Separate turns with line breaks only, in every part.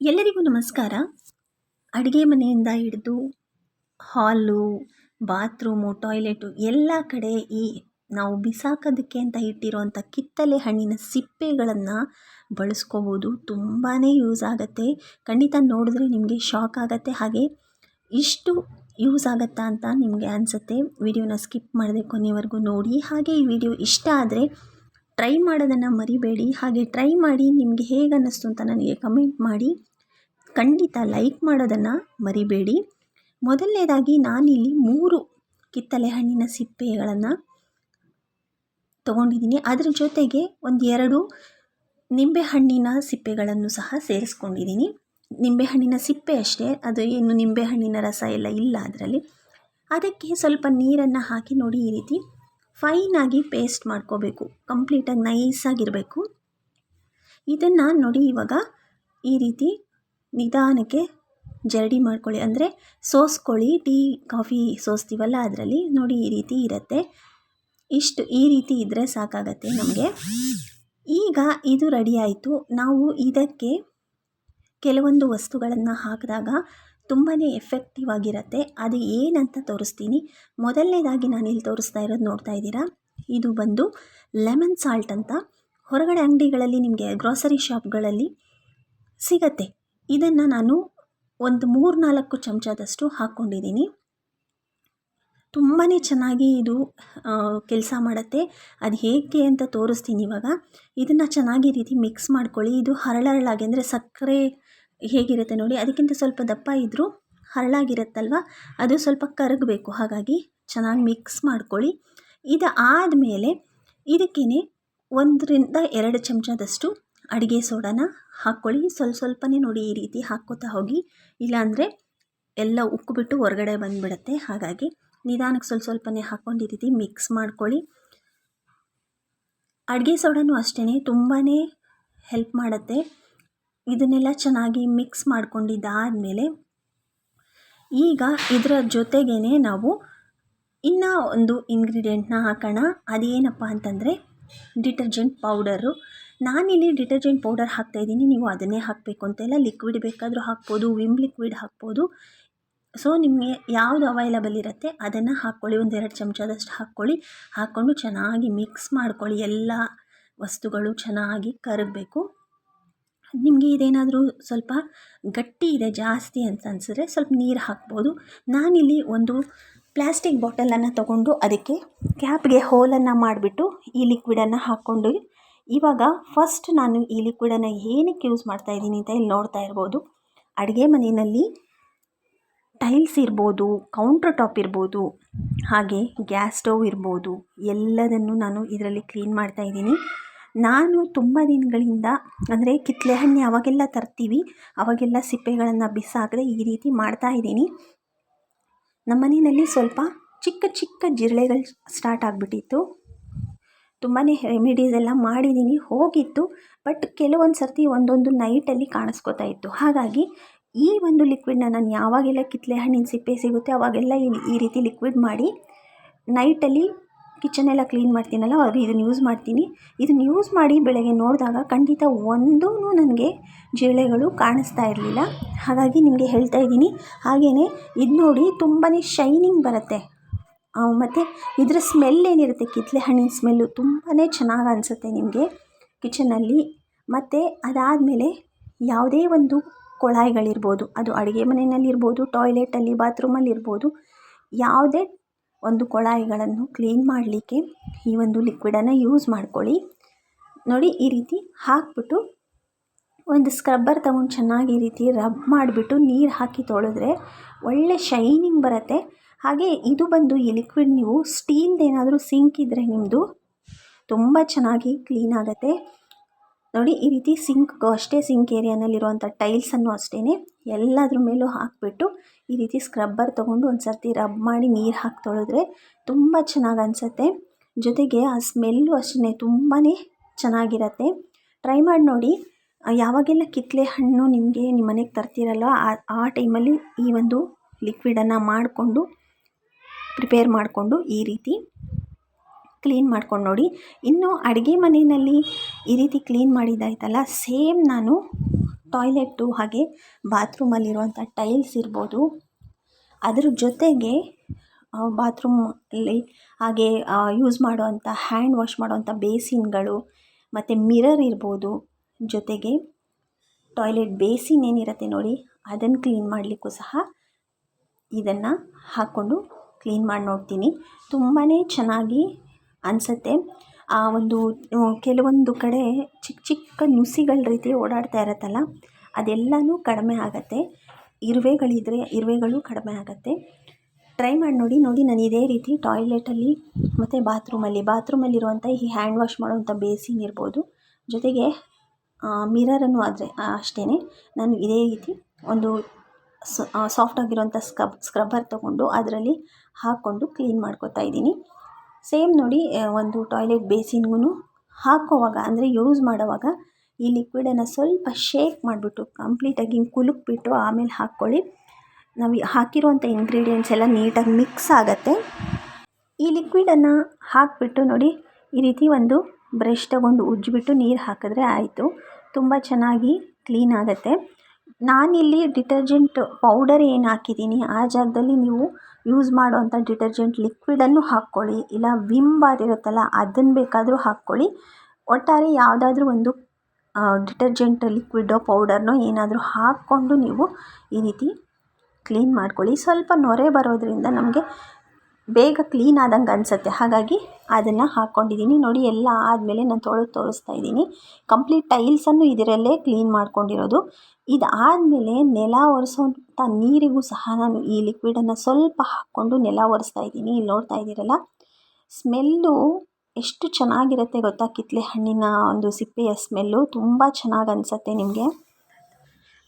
ಎಲ್ಲರಿಗೂ ನಮಸ್ಕಾರ. ಅಡುಗೆ ಮನೆಯಿಂದ ಹಿಡಿದು ಹಾಲು, ಬಾತ್ರೂಮು, ಟಾಯ್ಲೆಟು ಎಲ್ಲ ಕಡೆ ಈ ನಾವು ಬಿಸಾಕೋದಕ್ಕೆ ಅಂತ ಇಟ್ಟಿರೋವಂಥ ಕಿತ್ತಲೆ ಹಣ್ಣಿನ ಸಿಪ್ಪೆಗಳನ್ನು ಬಳಸ್ಕೋಬೋದು. ತುಂಬಾ ಯೂಸ್ ಆಗುತ್ತೆ. ಖಂಡಿತ ನೋಡಿದ್ರೆ ನಿಮಗೆ ಶಾಕ್ ಆಗುತ್ತೆ. ಹಾಗೆ ಇಷ್ಟು ಯೂಸ್ ಆಗುತ್ತಾ ಅಂತ ನಿಮಗೆ ಅನಿಸುತ್ತೆ. ವಿಡಿಯೋನ ಸ್ಕಿಪ್ ಮಾಡಿದೆ ಕೊನೆವರೆಗೂ ನೋಡಿ. ಹಾಗೆ ಈ ವಿಡಿಯೋ ಇಷ್ಟ ಆದರೆ ಟ್ರೈ ಮಾಡೋದನ್ನು ಮರಿಬೇಡಿ. ಹಾಗೆ ಟ್ರೈ ಮಾಡಿ ನಿಮಗೆ ಹೇಗೆ ಅನ್ನಿಸ್ತು ಅಂತ ನನಗೆ ಕಮೆಂಟ್ ಮಾಡಿ. ಖಂಡಿತ ಲೈಕ್ ಮಾಡೋದನ್ನು ಮರಿಬೇಡಿ. ಮೊದಲನೇದಾಗಿ ನಾನಿಲ್ಲಿ ಮೂರು ಕಿತ್ತಳೆ ಹಣ್ಣಿನ ಸಿಪ್ಪೆಗಳನ್ನು ತೊಗೊಂಡಿದ್ದೀನಿ. ಅದರ ಜೊತೆಗೆ ಒಂದು ಎರಡು ನಿಂಬೆಹಣ್ಣಿನ ಸಿಪ್ಪೆಗಳನ್ನು ಸಹ ಸೇರಿಸ್ಕೊಂಡಿದ್ದೀನಿ. ನಿಂಬೆಹಣ್ಣಿನ ಸಿಪ್ಪೆ ಅಷ್ಟೇ, ಅದು ಏನು ನಿಂಬೆಹಣ್ಣಿನ ರಸ ಎಲ್ಲ ಇಲ್ಲ ಅದರಲ್ಲಿ. ಅದಕ್ಕೆ ಸ್ವಲ್ಪ ನೀರನ್ನು ಹಾಕಿ ನೋಡಿ ಈ ರೀತಿ. ಫೈನಾಗಿ ಪೇಸ್ಟ್ ಮಾಡ್ಕೋಬೇಕು. ಕಂಪ್ಲೀಟಾಗಿ ನೈಸಾಗಿರಬೇಕು ಇದನ್ನು ನೋಡಿ ಇವಾಗ ಈ ರೀತಿ ನಿಧಾನಕ್ಕೆ ಜರಡಿ ಮಾಡ್ಕೊಳ್ಳಿ. ಅಂದರೆ ಸೋಸ್ಕೊಳ್ಳಿ. ಟೀ, ಕಾಫಿ ಸೋಸ್ತೀವಲ್ಲ ಅದರಲ್ಲಿ. ನೋಡಿ ಈ ರೀತಿ ಇರುತ್ತೆ. ಇಷ್ಟು ಈ ರೀತಿ ಇದ್ದರೆ ಸಾಕಾಗತ್ತೆ ನಮಗೆ. ಈಗ ಇದು ರೆಡಿ ಆಯಿತು. ನಾವು ಇದಕ್ಕೆ ಕೆಲವೊಂದು ವಸ್ತುಗಳನ್ನು ಹಾಕಿದಾಗ ತುಂಬಾ ಎಫೆಕ್ಟಿವ್ ಆಗಿರುತ್ತೆ. ಅದು ಏನಂತ ತೋರಿಸ್ತೀನಿ. ಮೊದಲನೇದಾಗಿ ನಾನು ಇಲ್ಲಿ ತೋರಿಸ್ತಾ ಇರೋದು ನೋಡ್ತಾ ಇದ್ದೀರಾ? ಇದು ಬಂದು ಲೆಮನ್ ಸಾಲ್ಟ್ ಅಂತ. ಹೊರಗಡೆ ಅಂಗಡಿಗಳಲ್ಲಿ ನಿಮಗೆ ಗ್ರಾಸರಿ ಶಾಪ್ಗಳಲ್ಲಿ ಸಿಗತ್ತೆ. ಇದನ್ನು ನಾನು ಒಂದು ಮೂರು ನಾಲ್ಕು ಚಮಚದಷ್ಟು ಹಾಕ್ಕೊಂಡಿದ್ದೀನಿ. ತುಂಬಾ ಚೆನ್ನಾಗಿ ಇದು ಕೆಲಸ ಮಾಡುತ್ತೆ. ಅದು ಹೇಗೆ ಅಂತ ತೋರಿಸ್ತೀನಿ ಇವಾಗ. ಇದನ್ನು ಚೆನ್ನಾಗಿ ರೀತಿ ಮಿಕ್ಸ್ ಮಾಡ್ಕೊಳ್ಳಿ. ಇದು ಹರಳರಳಾಗಿ ಅಂದರೆ ಸಕ್ಕರೆ ಹೇಗಿರುತ್ತೆ ನೋಡಿ, ಅದಕ್ಕಿಂತ ಸ್ವಲ್ಪ ದಪ್ಪ ಇದ್ದರೂ ಹರಳಾಗಿರುತ್ತಲ್ವ? ಅದು ಸ್ವಲ್ಪ ಕರಗಬೇಕು. ಹಾಗಾಗಿ ಚೆನ್ನಾಗಿ ಮಿಕ್ಸ್ ಮಾಡ್ಕೊಳ್ಳಿ. ಇದು ಆದಮೇಲೆ ಇದಕ್ಕೇ ಒಂದರಿಂದ ಎರಡು ಚಮಚದಷ್ಟು ಅಡುಗೆ ಸೋಡಾನ ಹಾಕ್ಕೊಳ್ಳಿ. ಸ್ವಲ್ಪ ಸ್ವಲ್ಪನೇ ನೋಡಿ ಈ ರೀತಿ ಹಾಕ್ಕೋತಾ ಹೋಗಿ. ಇಲ್ಲಾಂದರೆ ಎಲ್ಲ ಉಕ್ಕಿಬಿಟ್ಟು ಹೊರಗಡೆ ಬಂದುಬಿಡುತ್ತೆ. ಹಾಗಾಗಿ ನಿಧಾನಕ್ಕೆ ಸ್ವಲ್ಪ ಸ್ವಲ್ಪನೇ ಹಾಕ್ಕೊಂಡು ಈ ರೀತಿ ಮಿಕ್ಸ್ ಮಾಡ್ಕೊಳ್ಳಿ. ಅಡುಗೆ ಸೋಡಾನು ಅಷ್ಟೇ ತುಂಬಾ ಹೆಲ್ಪ್ ಮಾಡುತ್ತೆ. ಇದನ್ನೆಲ್ಲ ಚೆನ್ನಾಗಿ ಮಿಕ್ಸ್ ಮಾಡ್ಕೊಂಡಿದ್ದಾದಮೇಲೆ ಈಗ ಇದರ ಜೊತೆಗೇ ನಾವು ಇನ್ನೂ ಒಂದು ಇಂಗ್ರೀಡಿಯೆಂಟ್ನ ಹಾಕೋಣ. ಅದೇನಪ್ಪ ಅಂತಂದರೆ ಡಿಟರ್ಜೆಂಟ್ ಪೌಡರು ನಾನಿಲ್ಲಿ ಡಿಟರ್ಜೆಂಟ್ ಪೌಡರ್ ಹಾಕ್ತಾಯಿದ್ದೀನಿ ನೀವು ಅದನ್ನೇ ಹಾಕಬೇಕು ಅಂತೆಲ್ಲ ಲಿಕ್ವಿಡ್ ಬೇಕಾದರೂ ಹಾಕ್ಬೋದು ವಿಮ್ ಲಿಕ್ವಿಡ್ ಹಾಕ್ಬೋದು. ಸೊ ನಿಮಗೆ ಯಾವುದು ಅವೈಲಬಲ್ ಇರುತ್ತೆ ಅದನ್ನು ಹಾಕ್ಕೊಳ್ಳಿ. ಒಂದೆರಡು ಚಮಚದಷ್ಟು ಹಾಕ್ಕೊಳ್ಳಿ. ಹಾಕ್ಕೊಂಡು ಚೆನ್ನಾಗಿ ಮಿಕ್ಸ್ ಮಾಡ್ಕೊಳ್ಳಿ. ಎಲ್ಲ ವಸ್ತುಗಳು ಚೆನ್ನಾಗಿ ಕರಗಬೇಕು. ನಿಮಗೆ ಇದೇನಾದರೂ ಸ್ವಲ್ಪ ಗಟ್ಟಿ ಇದೆ, ಜಾಸ್ತಿ ಅಂತ ಅನಿಸಿದ್ರೆ ಸ್ವಲ್ಪ ನೀರು ಹಾಕ್ಬೋದು. ನಾನಿಲ್ಲಿ ಒಂದು ಪ್ಲ್ಯಾಸ್ಟಿಕ್ ಬಾಟಲನ್ನು ತಗೊಂಡು ಅದಕ್ಕೆ ಕ್ಯಾಪ್ಗೆ ಹೋಲನ್ನು ಮಾಡಿಬಿಟ್ಟು ಈ ಲಿಕ್ವಿಡನ್ನು ಹಾಕ್ಕೊಂಡು ಇವಾಗ ಫಸ್ಟ್ ನಾನು ಈ ಲಿಕ್ವಿಡನ್ನು ಏನಕ್ಕೆ ಯೂಸ್ ಮಾಡ್ತಾ ಇದ್ದೀನಿ ಅಂತ ಇಲ್ಲಿ ನೋಡ್ತಾ ಇರ್ಬೋದು. ಅಡುಗೆ ಮನೆಯಲ್ಲಿ ಟೈಲ್ಸ್ ಇರ್ಬೋದು ಕೌಂಟ್ರ್ ಟಾಪ್ ಇರ್ಬೋದು, ಹಾಗೆ ಗ್ಯಾಸ್ ಸ್ಟವ್ ಇರ್ಬೋದು, ಎಲ್ಲದನ್ನು ನಾನು ಇದರಲ್ಲಿ ಕ್ಲೀನ್ ಮಾಡ್ತಾಯಿದ್ದೀನಿ ನಾನು ತುಂಬ ದಿನಗಳಿಂದ, ಅಂದರೆ ಕಿತ್ತಳೆ ಹಣ್ಣು ಯಾವಾಗೆಲ್ಲ ತರ್ತೀವಿ, ಅವಾಗೆಲ್ಲ ಸಿಪ್ಪೆಗಳನ್ನು ಬಿಸಾಕದೆ ಈ ರೀತಿ ಮಾಡ್ತಾಯಿದ್ದೀನಿ ನಮ್ಮ ಮನೆಯಲ್ಲಿ ಸ್ವಲ್ಪ ಚಿಕ್ಕ ಚಿಕ್ಕ ಜಿರಳೆಗಳು ಸ್ಟಾರ್ಟ್ ಆಗಿಬಿಟ್ಟಿತ್ತು. ತುಂಬಾ ರೆಮಿಡೀಸ್ ಎಲ್ಲ ಮಾಡಿದ್ದೀನಿ ಹೋಗಿತ್ತು ಬಟ್ ಕೆಲವೊಂದು ಸರ್ತಿ ಒಂದೊಂದು ನೈಟಲ್ಲಿ ಕಾಣಿಸ್ಕೋತಾ ಇತ್ತು. ಹಾಗಾಗಿ ಈ ಒಂದು ಲಿಕ್ವಿಡ್ನ ನಾನು ಯಾವಾಗೆಲ್ಲ ಕಿತ್ತಳೆ ಹಣ್ಣಿನ ಸಿಪ್ಪೆ ಸಿಗುತ್ತೆ, ಅವಾಗೆಲ್ಲ ಈ ರೀತಿ ಲಿಕ್ವಿಡ್ ಮಾಡಿ ನೈಟಲ್ಲಿ ಕಿಚನ್ ಎಲ್ಲ ಕ್ಲೀನ್ ಮಾಡ್ತೀನಲ್ಲ ಅವಾಗ ಇದನ್ನು ಯೂಸ್ ಮಾಡ್ತೀನಿ. ಇದನ್ನು ಯೂಸ್ ಮಾಡಿ ಬೆಳಗ್ಗೆ ನೋಡಿದಾಗ ಖಂಡಿತ ಒಂದೂ ನನಗೆ ಜಿರಳೆಗಳು ಕಾಣಿಸ್ತಾ ಇರಲಿಲ್ಲ. ಹಾಗಾಗಿ ನಿಮಗೆ ಹೇಳ್ತಾ ಇದ್ದೀನಿ. ಹಾಗೆಯೇ ಇದು ನೋಡಿ ತುಂಬಾ ಶೈನಿಂಗ್ ಬರುತ್ತೆ. ಮತ್ತು ಇದರ ಸ್ಮೆಲ್ ಏನಿರುತ್ತೆ? ಕಿತ್ತಳೆ ಹಣ್ಣಿನ ಸ್ಮೆಲ್ಲು ತುಂಬಾ ಚೆನ್ನಾಗಿ ಅನಿಸುತ್ತೆ ನಿಮಗೆ ಕಿಚನಲ್ಲಿ ಮತ್ತು ಅದಾದಮೇಲೆ ಯಾವುದೇ ಒಂದು ಕೊಳಾಯಿಗಳಿರ್ಬೋದು, ಅದು ಅಡುಗೆ ಮನೆಯಲ್ಲಿರ್ಬೋದು ಟಾಯ್ಲೆಟಲ್ಲಿ ಬಾತ್ರೂಮಲ್ಲಿರ್ಬೋದು ಯಾವುದೇ ಒಂದು ಕೊಳಾಯಿಗಳನ್ನು ಕ್ಲೀನ್ ಮಾಡಲಿಕ್ಕೆ ಈ ಒಂದು ಲಿಕ್ವಿಡನ್ನು ಯೂಸ್ ಮಾಡ್ಕೊಳ್ಳಿ. ನೋಡಿ, ಈ ರೀತಿ ಹಾಕ್ಬಿಟ್ಟು ಒಂದು ಸ್ಕ್ರಬ್ಬರ್ ತಗೊಂಡು ಚೆನ್ನಾಗಿ ಈ ರೀತಿ ರಬ್ ಮಾಡಿಬಿಟ್ಟು ನೀರು ಹಾಕಿ ತೊಳೆದ್ರೆ ಒಳ್ಳೆ ಶೈನಿಂಗ್ ಬರುತ್ತೆ. ಹಾಗೆ ಇದು ಬಂದು ಈ ಲಿಕ್ವಿಡ್ ನೀವು ಸ್ಟೀಲ್ದೇನಾದರೂ ಸಿಂಕ್ ಇದ್ದರೆ ನಿಮ್ಮದು ತುಂಬ ಚೆನ್ನಾಗಿ ಕ್ಲೀನ್ ಆಗುತ್ತೆ. ನೋಡಿ, ಈ ರೀತಿ ಸಿಂಕ್ಗೂ ಅಷ್ಟೇ ಸಿಂಕ್ ಏರಿಯಾನಲ್ಲಿರುವಂಥ ಟೈಲ್ಸನ್ನು ಅಷ್ಟೇ ಎಲ್ಲದ್ರ ಮೇಲೂ ಹಾಕಿಬಿಟ್ಟು ಈ ರೀತಿ ಸ್ಕ್ರಬ್ಬರ್ ತೊಗೊಂಡು ಒಂದು ಸರ್ತಿ ರಬ್ ಮಾಡಿ ನೀರು ಹಾಕಿ ತೊಳೆದ್ರೆ ತುಂಬ ಚೆನ್ನಾಗಿ ಅನಿಸುತ್ತೆ. ಜೊತೆಗೆ ಆ ಸ್ಮೆಲ್ಲು ಅಷ್ಟೇ ತುಂಬಾ ಚೆನ್ನಾಗಿರತ್ತೆ. ಟ್ರೈ ಮಾಡಿ ನೋಡಿ. ಯಾವಾಗೆಲ್ಲ ಕಿತ್ತಳೆ ಹಣ್ಣು ನಿಮಗೆ ನಿಮ್ಮ ಮನೆಗೆ ತರ್ತೀರಲ್ವ, ಆ ಆ ಟೈಮಲ್ಲಿ ಈ ಒಂದು ಲಿಕ್ವಿಡನ್ನು ಮಾಡಿಕೊಂಡು ಪ್ರಿಪೇರ್ ಮಾಡಿಕೊಂಡು ಈ ರೀತಿ ಕ್ಲೀನ್ ಮಾಡ್ಕೊಂಡು ನೋಡಿ. ಇನ್ನು ಅಡುಗೆ ಮನೆಯಲ್ಲಿ ಈ ರೀತಿ ಕ್ಲೀನ್ ಮಾಡಿದ್ದಾಯ್ತಲ್ಲ ಸೇಮ್ ನಾನು ಟಾಯ್ಲೆಟ್ಟು ಹಾಗೆ ಬಾತ್ರೂಮಲ್ಲಿರುವಂಥ ಟೈಲ್ಸ್ ಇರ್ಬೋದು. ಅದ್ರ ಜೊತೆಗೆ ಬಾತ್ರೂಮಲ್ಲಿ ಹಾಗೆ ಯೂಸ್ ಮಾಡುವಂಥ ಹ್ಯಾಂಡ್ ವಾಶ್ ಮಾಡುವಂಥ ಬೇಸಿನ್ಗಳು ಮತ್ತು ಮಿರರ್ ಇರ್ಬೋದು. ಜೊತೆಗೆ ಟಾಯ್ಲೆಟ್ ಬೇಸಿನ್ ಏನಿರುತ್ತೆ ನೋಡಿ, ಅದನ್ನು ಕ್ಲೀನ್ ಮಾಡಲಿಕ್ಕೂ ಸಹ ಇದನ್ನು ಹಾಕ್ಕೊಂಡು ಕ್ಲೀನ್ ಮಾಡಿ ನೋಡ್ತೀನಿ. ತುಂಬಾ ಚೆನ್ನಾಗಿ ಅನಿಸುತ್ತೆ. ಆ ಒಂದು ಕೆಲವೊಂದು ಕಡೆ ಚಿಕ್ಕ ಚಿಕ್ಕ ನುಸಿಗಳ ರೀತಿ ಓಡಾಡ್ತಾ ಇರುತ್ತಲ್ಲ, ಅದೆಲ್ಲನೂ ಕಡಿಮೆ ಆಗುತ್ತೆ. ಇರುವೆಗಳಿದ್ದರೆ ಇರುವೆಗಳು ಕಡಿಮೆ ಆಗುತ್ತೆ. ಟ್ರೈ ಮಾಡಿ ನೋಡಿ ನೋಡಿ ನಾನು ಇದೇ ರೀತಿ ಟಾಯ್ಲೆಟಲ್ಲಿ ಮತ್ತು ಬಾತ್ರೂಮಲ್ಲಿ, ಬಾತ್ರೂಮಲ್ಲಿರುವಂಥ ಈ ಹ್ಯಾಂಡ್ ವಾಶ್ ಮಾಡುವಂಥ ಬೇಸಿನ್ ಇರ್ಬೋದು. ಜೊತೆಗೆ ಮಿರರನ್ನು ಆದರೆ ಅಷ್ಟೇ ನಾನು ಇದೇ ರೀತಿ ಒಂದು ಸಾಫ್ಟ್ ಆಗಿರುವಂಥ ಸ್ಕ್ರಬ್ ಸ್ಕ್ರಬ್ಬರ್ ತೊಗೊಂಡು ಅದರಲ್ಲಿ ಹಾಕ್ಕೊಂಡು ಕ್ಲೀನ್ ಮಾಡ್ಕೋತಾ ಇದ್ದೀನಿ. ಸೇಮ್ ನೋಡಿ ಒಂದು ಟಾಯ್ಲೆಟ್ ಬೇಸಿನ್ಗೂ ಹಾಕೋವಾಗ, ಅಂದರೆ ಯೂಸ್ ಮಾಡೋವಾಗ ಈ ಲಿಕ್ವಿಡನ್ನು ಸ್ವಲ್ಪ ಶೇಕ್ ಮಾಡಿಬಿಟ್ಟು ಕಂಪ್ಲೀಟಾಗಿ ಹಿಂಗೆ ಕುಲುಕ್ಬಿಟ್ಟು ಆಮೇಲೆ ಹಾಕ್ಕೊಳ್ಳಿ. ನಾವು ಹಾಕಿರುವಂಥ ಇಂಗ್ರೀಡಿಯೆಂಟ್ಸ್ ಎಲ್ಲ ನೀಟಾಗಿ ಮಿಕ್ಸ್ ಆಗುತ್ತೆ. ಈ ಲಿಕ್ವಿಡನ್ನು ಹಾಕಿಬಿಟ್ಟು ನೋಡಿ, ಈ ರೀತಿ ಒಂದು ಬ್ರಷ್ ತಗೊಂಡು ಉಜ್ಜಿಬಿಟ್ಟು ನೀರು ಹಾಕಿದ್ರೆ ಆಯಿತು. ತುಂಬ ಚೆನ್ನಾಗಿ ಕ್ಲೀನ್ ಆಗುತ್ತೆ. ನಾನಿಲ್ಲಿ ಡಿಟರ್ಜೆಂಟ್ ಪೌಡರ್ ಏನು ಹಾಕಿದ್ದೀನಿ, ಆ ಜಾಗದಲ್ಲಿ ನೀವು ಯೂಸ್ ಮಾಡುವಂಥ ಡಿಟರ್ಜೆಂಟ್ ಲಿಕ್ವಿಡನ್ನು ಹಾಕ್ಕೊಳ್ಳಿ. ಇಲ್ಲ ವಿಮ್ ಬಾರ್ ಇರುತ್ತಲ್ಲ ಅದನ್ನು ಬೇಕಾದರೂ ಹಾಕ್ಕೊಳ್ಳಿ. ಒಟ್ಟಾರೆ ಯಾವುದಾದ್ರೂ ಒಂದು ಡಿಟರ್ಜೆಂಟ್ ಲಿಕ್ವಿಡೋ ಪೌಡರ್ನೋ ಏನಾದರೂ ಹಾಕ್ಕೊಂಡು ನೀವು ಈ ರೀತಿ ಕ್ಲೀನ್ ಮಾಡ್ಕೊಳ್ಳಿ. ಸ್ವಲ್ಪ ನೊರೆ ಬರೋದರಿಂದ ನಮಗೆ ಬೇಗ ಕ್ಲೀನ್ ಆದಂಗೆ ಅನಿಸುತ್ತೆ. ಹಾಗಾಗಿ ಅದನ್ನು ಹಾಕ್ಕೊಂಡಿದ್ದೀನಿ. ನೋಡಿ, ಎಲ್ಲ ಆದಮೇಲೆ ನಾನು ತೊಳೆದು ತೋರಿಸ್ತಾ ಇದ್ದೀನಿ. ಕಂಪ್ಲೀಟ್ ಟೈಲ್ಸನ್ನು ಇದರಲ್ಲೇ ಕ್ಲೀನ್ ಮಾಡ್ಕೊಂಡಿರೋದು. ಇದಾದಮೇಲೆ ನೆಲ ಒರೆಸೋಂಥ ನೀರಿಗೂ ಸಹ ನಾನು ಈ ಲಿಕ್ವಿಡನ್ನು ಸ್ವಲ್ಪ ಹಾಕ್ಕೊಂಡು ನೆಲ ಒರೆಸ್ತಾ ಇದ್ದೀನಿ. ಇಲ್ಲಿ ನೋಡ್ತಾ ಇದ್ದೀರಲ್ಲ, ಸ್ಮೆಲ್ಲು ಎಷ್ಟು ಚೆನ್ನಾಗಿರುತ್ತೆ ಗೊತ್ತಾ? ಕಿತ್ತಳೆ ಹಣ್ಣಿನ ಒಂದು ಸಿಪ್ಪೆಯ ಸ್ಮೆಲ್ಲು. ತುಂಬ ಚೆನ್ನಾಗಿ ಅನಿಸುತ್ತೆ ನಿಮಗೆ.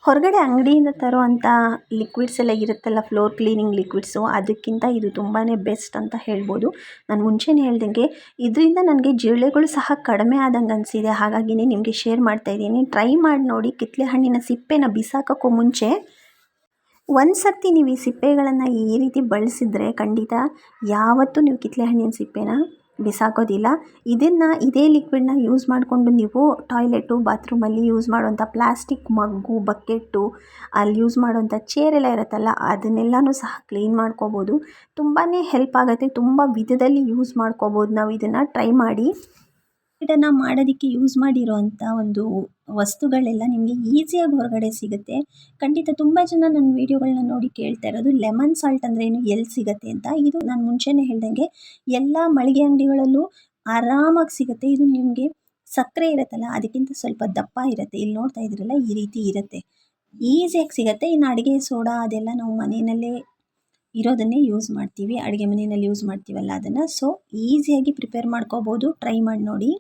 ಹೊರಗಡೆ ಅಂಗಡಿಯಿಂದ ತರುವಂಥ ಲಿಕ್ವಿಡ್ಸ್ ಎಲ್ಲ ಇರುತ್ತಲ್ಲ ಫ್ಲೋರ್ ಕ್ಲೀನಿಂಗ್ ಲಿಕ್ವಿಡ್ಸು ಅದಕ್ಕಿಂತ ಇದು ತುಂಬಾ ಬೆಸ್ಟ್ ಅಂತ ಹೇಳ್ಬೋದು. ನಾನು ಮುಂಚೆನೇ ಹೇಳ್ದಂಗೆ, ಇದರಿಂದ ನನಗೆ ಜಿರಳೆಗಳು ಸಹ ಕಡಿಮೆ ಆದಂಗೆ ಅನಿಸಿದೆ. ಹಾಗಾಗಿನೇ ನಿಮಗೆ ಶೇರ್ ಮಾಡ್ತಾ ಇದ್ದೀನಿ. ಟ್ರೈ ಮಾಡಿ ನೋಡಿ ಕಿತ್ತಳೆ ಹಣ್ಣಿನ ಸಿಪ್ಪೆನ ಬಿಸಾಕೋಕ್ಕೂ ಮುಂಚೆ. ಒಂದು ಸರ್ತಿ ನೀವು ಈ ಸಿಪ್ಪೆಗಳನ್ನು ಈ ರೀತಿ ಬಳಸಿದ್ರೆ ಖಂಡಿತ ಯಾವತ್ತೂ ನೀವು ಕಿತ್ತಳೆ ಹಣ್ಣಿನ ಸಿಪ್ಪೆನ ಬಿಸಾಕೋದಿಲ್ಲ. ಇದನ್ನು ಇದೇ ಲಿಕ್ವಿಡ್ನ ಯೂಸ್ ಮಾಡಿಕೊಂಡು ನೀವು ಟಾಯ್ಲೆಟು ಬಾತ್ರೂಮಲ್ಲಿ ಯೂಸ್ ಮಾಡುವಂಥ ಪ್ಲಾಸ್ಟಿಕ್ ಮಗ್ಗು ಬಕೆಟ್ಟು ಅಲ್ಲಿ ಯೂಸ್ ಮಾಡುವಂಥ ಚೇರೆಲ್ಲ ಇರುತ್ತಲ್ಲ, ಅದನ್ನೆಲ್ಲನೂ ಸಹ ಕ್ಲೀನ್ ಮಾಡ್ಕೋಬೋದು. ತುಂಬಾ ಹೆಲ್ಪ್ ಆಗುತ್ತೆ, ತುಂಬ ವಿಧದಲ್ಲಿ ಯೂಸ್ ಮಾಡ್ಕೋಬೋದು. ನಾವು ಇದನ್ನು ಟ್ರೈ ಮಾಡಿ. ಇದನ್ನು ಮಾಡೋದಕ್ಕೆ ಯೂಸ್ ಮಾಡಿರೋವಂಥ ಒಂದು ವಸ್ತುಗಳೆಲ್ಲ ನಿಮಗೆ ಈಸಿಯಾಗಿ ಹೊರಗಡೆ ಸಿಗುತ್ತೆ. ಖಂಡಿತ ತುಂಬ ಜನ ನನ್ನ ವೀಡಿಯೋಗಳನ್ನ ನೋಡಿ ಕೇಳ್ತಾ ಇರೋದು ಲೆಮನ್ ಸಾಲ್ಟ್ ಅಂದ್ರೆ ಏನು, ಎಲ್ಲಿ ಸಿಗುತ್ತೆ ಅಂತ. ಇದು ನಾನು ಮುಂಚೆನೇ ಹೇಳ್ದಂಗೆ ಎಲ್ಲ ಮಳಿಗೆ ಅಂಗಡಿಗಳಲ್ಲೂ ಆರಾಮಾಗಿ ಸಿಗುತ್ತೆ. ಇದು ನಿಮಗೆ ಸಕ್ಕರೆ ಇರುತ್ತಲ್ಲ, ಅದಕ್ಕಿಂತ ಸ್ವಲ್ಪ ದಪ್ಪ ಇರುತ್ತೆ. ಇಲ್ಲಿ ನೋಡ್ತಾ ಇದ್ದೀರಲ್ಲ ಈ ರೀತಿ ಇರುತ್ತೆ. ಈಸಿಯಾಗಿ ಸಿಗುತ್ತೆ. ಇನ್ನು ಅಡುಗೆ, ಸೋಡಾ ಅದೆಲ್ಲ ನಾವು ಮನೆಯಲ್ಲೇ ಇರೋದನ್ನೇ ಯೂಸ್ ಮಾಡ್ತೀವಿ. ಅಡುಗೆ ಮನೆಯಲ್ಲಿ ಯೂಸ್ ಮಾಡ್ತೀವಲ್ಲ ಅದನ್ನು. ಸೊ ಈಸಿಯಾಗಿ ಪ್ರಿಪೇರ್ ಮಾಡ್ಕೋಬೋದು. ಟ್ರೈ ಮಾಡಿ ನೋಡಿ.